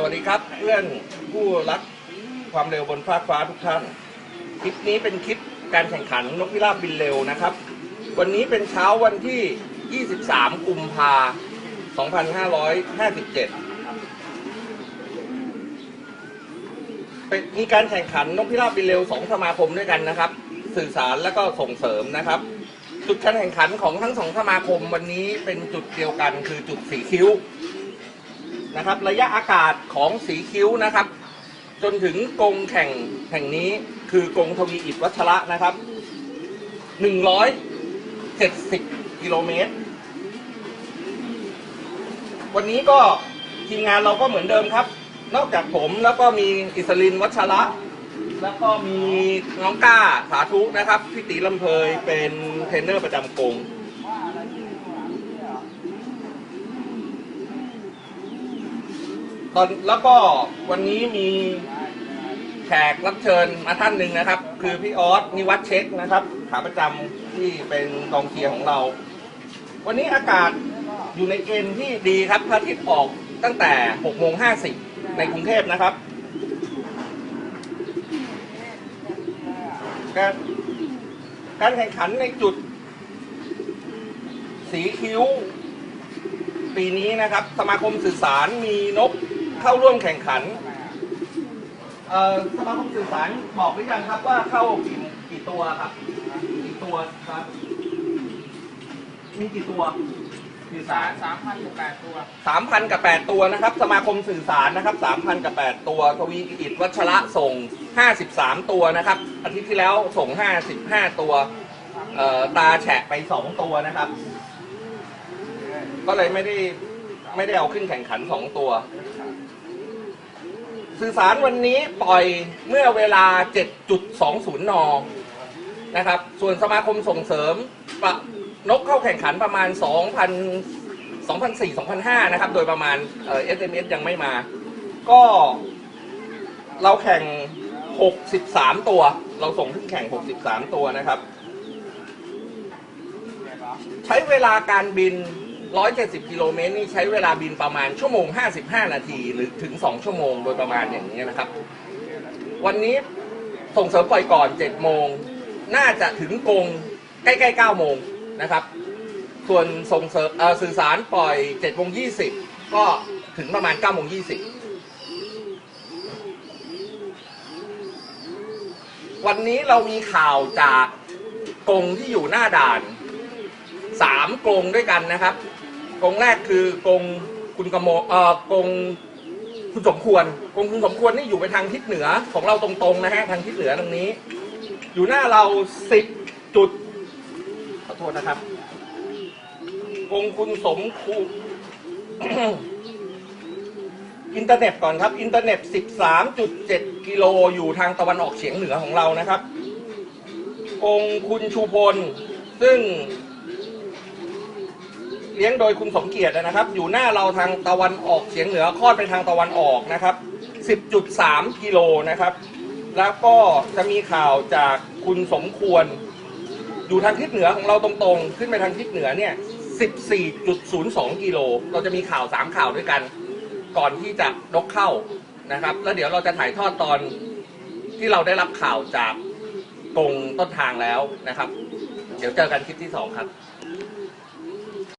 สวัสดีครับเพื่อนผู้รักความเร็วบนฟากฟ้าทุกท่าน คลิปนี้เป็นคลิปการแข่งขันนกพิราบบินเร็วนะครับ วันนี้เป็นเช้าวันที่ 23 กุมภา2557เป็นมีการแข่งขันนกพิราบบินเร็วสองสมาคมด้วยกันนะครับ สื่อสารและก็ส่งเสริมนะครับ จุดการแข่งขันของทั้งสองสมาคมวันนี้เป็นจุดเดียวกันคือจุดสีคิ้ว นะครับ ระยะอากาศของสีคิ้วนะครับ จนถึงกรงแข่งแห่งนี้คือกรงทวีอิฐวัชระนะครับ170กิโลเมตร วันนี้ก็ทีมงานเราก็เหมือนเดิมครับ นอกจากผมแล้วก็มีอิสรินวัชระแล้วก็มีน้องก้าสาธุนะครับพี่ตีลำเพยเป็นเทรนเนอร์ประจำกรง ตอนแล้วก็วันนี้มีแขกรับเชิญมาท่านหนึ่งนะครับ คือพี่ออสนิวัฒน์เช็คนะครับขาประจำที่เป็นกองเชียร์ของเรา วันนี้อากาศอยู่ในเกณฑ์ที่ดีครับพระอาทิตย์ออกตั้งแต่6โมง50 ในกรุงเทพนะครับการการแข่งขันในจุด สีคิ้ว ปีนี้นะครับ สมาคมสื่อสารมีนก เข้าร่วมแข่งขันเอ่อสมาคมสื่อสารบอกหรือยังครับว่าเข้ากี่กี่ตัวครับ กี่ตัวครับ มีกี่ตัวสื่อสารสามพันกับแปดตัวสามพันกับแปดตัวนะครับ สมาคมสื่อสารนะครับสามพันกับแปดตัวทวีอิฐวัชระส่งห้าสิบสามตัวนะครับ อาทิตย์ที่แล้วส่งห้าสิบห้าตัวเอ่อตาแฉะไปสองตัวนะครับ ก็เลยไม่ได้ไม่ได้เอาขึ้นแข่งขันสองตัว สื่อสารวันนี้ปล่อยเมื่อเวลา 7.20 น นะครับ ส่วนสมาคมส่งเสริมประนกเข้าแข่งขันประมาณ 2,000 2,400 2,500นะครับ โดยประมาณเอ่อ SMS ยังไม่มา ก็เราแข่ง 63 ตัว เราส่งขึ้นแข่ง 63 ตัวนะครับ ใช้เวลาการบิน 170 กิโลเมตรนี่ใช้เวลาบินประมาณชั่วโมง 55 นาที หรือถึง 2 ชั่วโมงโดยประมาณอย่างนี้นะครับ วันนี้ส่งเสริมปล่อยก่อน 7 โมง น่าจะถึงกรงใกล้ๆ 9 โมงนะครับ ส่วนส่งเสริมสื่อสารปล่อย 7 โมง 20 ก็ถึงประมาณ 9 โมง 20 วันนี้เรามีข่าวจากกรงที่อยู่หน้าด่านสามกรงด้วยกันนะครับ กรงแรกคือกรงคุณกโมเอ่อกรงคุณสมควรกรงคุณสมควรนี่อยู่ไปทางทิศเหนือของเราตรงๆนะฮะทางทิศเหนือตรงนี้ อยู่หน้าเราสิบจุดขอโทษนะครับกรงคุณสมคูอินเทอร์เน็ตก่อนครับ อินเทอร์เน็ต 13.7 กิโลอยู่ทางตะวันออกเฉียงเหนือของเรานะครับกรงคุณชูพล ซึ่ง เลี้ยงโดยคุณสมเกียรตินะครับ อยู่หน้าเราทางตะวันออกเฉียงเหนือคลอดไปทางตะวันออกนะครับ 10.3 กิโลนะครับ แล้วก็จะมีข่าวจากคุณสมควร อยู่ทางทิศเหนือของเราตรงๆ ขึ้นไปทางทิศเหนือเนี่ย 14.02 กิโล เราจะมีข่าว 3 ข่าวด้วยกัน ก่อนที่จะนกเข้านะครับ แล้วเดี๋ยวเราจะถ่ายทอดตอนที่เราได้รับข่าวจากตรงต้นทางแล้วนะครับ เดี๋ยวเจอกันคลิปที่ 2 ครับ